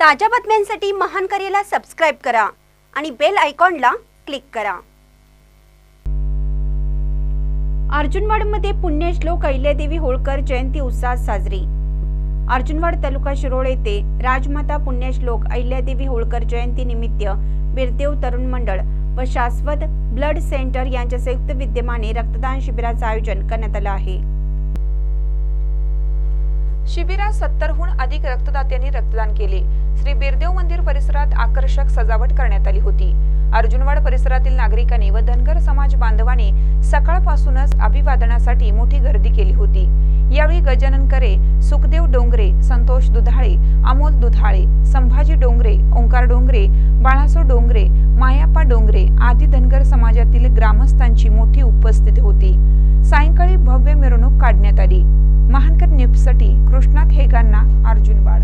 ताज्या बातम्यांसाठी महान करेला सबस्क्राईब करा आणि बेल आयकॉनला क्लिक करा. अर्जुनवाडमध्ये पुण्यश्लोक अहिल्यादेवी होळकर जयंती उत्साहात साजरी. अर्जुनवाड तालुका शिरोळ येथे राजमाता पुण्यश्लोक अहिल्यादेवी होळकर जयंती निमित्त बिरदेव तरुण मंडळ व शाश्वत ब्लड सेंटर यांच्या संयुक्त विद्यमाने रक्तदान शिबिराचं आयोजन करण्यात आलं आहे. शिबिरात सत्तरहून अधिक रक्तदात्यांनी रक्तदान केले. श्री बिरदेव मंदिर परिसरात आकर्षक सजावट करण्यात आली होती. अर्जुनवाड परिसरातील नागरिकांनी व धनगर समाज बांधवांनी सकाळपासूनच अभिवादनासाठी मोठी गर्दी केली होती. यावेळी गजानन करे सुखदेव डोंगरे संतोष दुधाळे अमोल दुधाळे संभाजी डोंगरे ओंकार डोंगरे बाळासो डोंगरे मायाप्पा डोंगरे आदी धनगर समाजातील ग्रामस्थांची मोठी उपस्थिती होती. सायंकाळी भव्य मिरवणूक काढण्यात आली. अपसटी कृष्णा हेगांना अर्जुन बाळ.